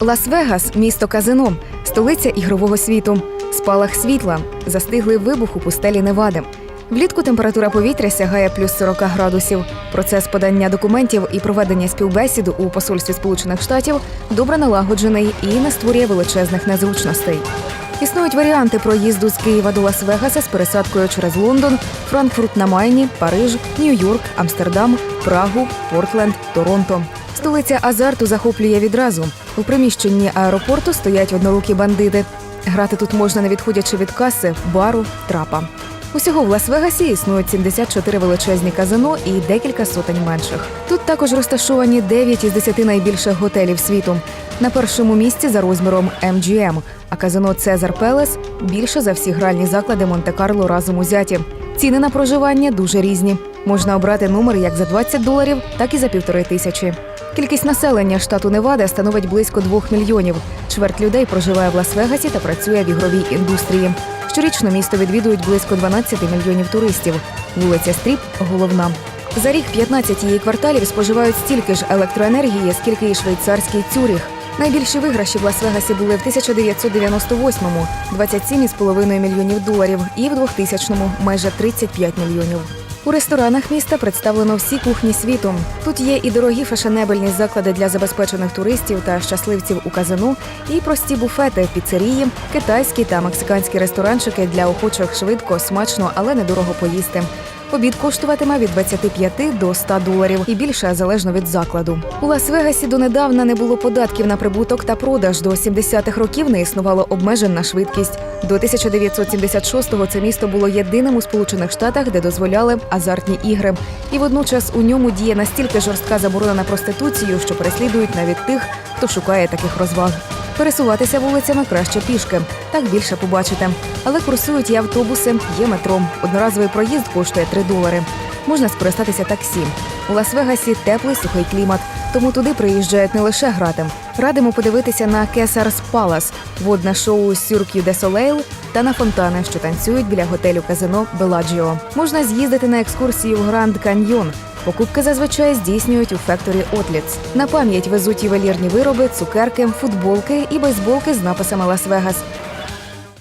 Лас-Вегас місто казино, столиця ігрового світу. Спалах світла, застиглий вибух у пустелі Невади. Влітку температура повітря сягає плюс 40 градусів. Процес подання документів і проведення співбесід у посольстві Сполучених Штатів добре налагоджений і не створює величезних незручностей. Існують варіанти проїзду з Києва до Лас-Вегаса з пересадкою через Лондон, Франкфурт на Майні, Париж, Нью-Йорк, Амстердам, Прагу, Портленд, Торонто. Столиця азарту захоплює відразу. У приміщенні аеропорту стоять однорукі бандити. Грати тут можна не відходячи від каси, бару, трапа. Усього в Лас-Вегасі існують 74 величезні казино і декілька сотень менших. Тут також розташовані 9 із 10 найбільших готелів світу. На першому місці за розміром MGM, а казино Цезар Пелес більше за всі гральні заклади Монте-Карло разом узяті. Ціни на проживання дуже різні. Можна обрати номер як за 20 доларів, так і за півтори тисячі. Кількість населення штату Невада становить близько двох мільйонів. Чверть людей проживає в Лас-Вегасі та працює в ігровій індустрії. Щорічно місто відвідують близько 12 мільйонів туристів. Вулиця Стріп головна. За рік 15 її кварталів споживають стільки ж електроенергії, скільки і швейцарський Цюріх. Найбільші виграші в Лас-Вегасі були в 1998-му – 27,5 мільйонів доларів, і в 2000-му – майже 35 мільйонів. У ресторанах міста представлено всі кухні світу. Тут є і дорогі фешенебельні заклади для забезпечених туристів та щасливців у казино, і прості буфети, піцерії, китайські та мексиканські ресторанчики для охочих швидко, смачно, але недорого поїсти. Обід коштуватиме від 25 до 100 доларів і більше залежно від закладу. У Лас-Вегасі донедавна не було податків на прибуток та продаж. До 70-х років не існувало обмежень на швидкість. До 1976-го це місто було єдиним у Сполучених Штатах, де дозволяли азартні ігри. І водночас у ньому діє настільки жорстка заборона на проституцію, що переслідують навіть тих, хто шукає таких розваг. Пересуватися вулицями краще пішки, так більше побачите. Але курсують і автобуси, є метро. Одноразовий проїзд коштує 3 долари. Можна скористатися таксі. У Лас-Вегасі теплий сухий клімат, тому туди приїжджають не лише грати. Радимо подивитися на Кесарс Палас, водне шоу Сюрк'ю де Солейл та на фонтани, що танцюють біля готелю казино Беладжіо. Можна з'їздити на екскурсію в Гранд Каньйон. Покупки зазвичай здійснюють у фекторі Отліц. На пам'ять везуть ювелірні вироби, цукерки, футболки і бейсболки з написами Лас-Вегас.